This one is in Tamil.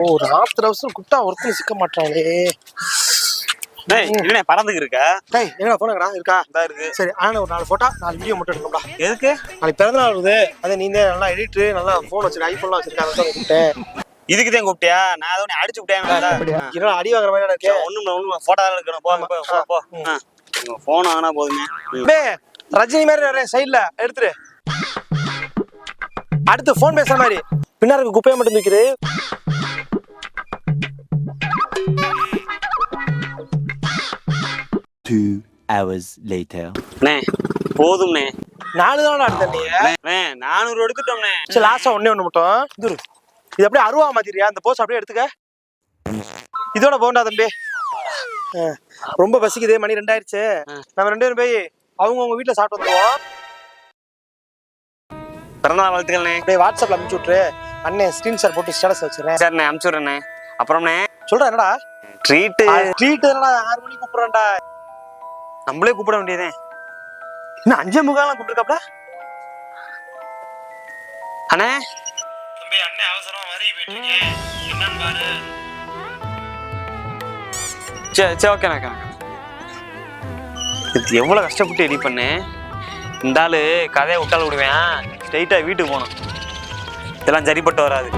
ஓ ஒரு ஆத்திர அவசரம் கூப்பிட்டா ஒருத்தன் சிக்க மாட்டாங்களே டேய் இல்லண்ணே பறந்துக்கு இருக்க? டேய் போனங்கடா இருக்கா? இதா இருக்கு. சரி ஆனால் ஒரு நாலு போட்டோ நாலு வீடியோ மட்டும் எடுக்கணும்டா. எதுக்கு? நாளைக்கு பிறந்த நாள் வருது. அதை நீ நல்லா எடிட்டு நல்லா ஃபோன் வச்சிருக்க ஐஃபோன்லாம் வச்சிருக்காங்க தான் கூப்பிட்டேன். இதுக்கு தான் கூப்பிட்டியா? நான் அதை உன்னை அடிச்சு விட்டேன் என்னடா அடி வாங்குற மாதிரி இருக்கே. ஒண்ணும் ஒண்ணும் போட்டோ தான் எடுக்கணும். போ போ, போ போ. போன் வாங்கினா போதுமே. ரஜினி மாதிரி நிறைய சைடுல எடுத்துரு. அடுத்து ஃபோன் பேசுற மாதிரி. பின்னாருக்கு குப்பையை மட்டும் தூக்கிடு Two hours later. அண்ணே போதும்ண்ணே நாலு தான் அடுத்த நீ? அண்ணே நானூறு எடுத்துட்டோம்ண்ணே சரி லாஸ்டா ஒண்ணே ஒண்ணு மட்டும். இது இரு. இது அப்படியே அருவா மாத்திரியா அந்த போஸ்ட் அப்படியே எடுத்துக்க. இதோட போண்டா தம்பி. ரொம்ப பசிக்குது மணி ரெண்டாயிருச்சு. நம்ம ரெண்டு பேரும் போய் அவங்க உங்க வீட்டுல சாப்பிட்டு வந்துருவோம். பிறந்தநாள் வாழ்த்துக்கள்ண்ணே அப்படியே வாட்ஸ்அப்ல அனுப்பிச்சு விட்டுரு. அண்ணன் ஸ்கிரீன்ஷாட் போட்டு ஸ்டேட்டஸ் வச்சிடுறேன். சரிண்ணே அனுப்பிச்சு விட்றேண்ணே அப்புறம்ண்ணே சொல்றேன் என்னடா? ட்ரீட்டு ட்ரீட் என்னடா? ஆறு மணிக்கு கூப்பிடுறேன்டா. நம்மளே கூப்பிட வேண்டியதே. இன்னும் அஞ்சே முகாலாம் கூப்பிட்டுருக்காப்ல? அண்ணே? தம்பி அண்ணன் அவசரம் வரி போயிட்டு இருக்கேன் என்னன்னு பாரு. சரி சரி ஓகே இது எவ்வளோ கஷ்டப்பட்டு எடி பண்ணேன் இந்த ஆளு கதையை விட்டால விடுவேன். ஸ்ட்ரைட்டாக வீட்டுக்கு போகணும். இதெல்லாம் சரிப்பட்டு வராது.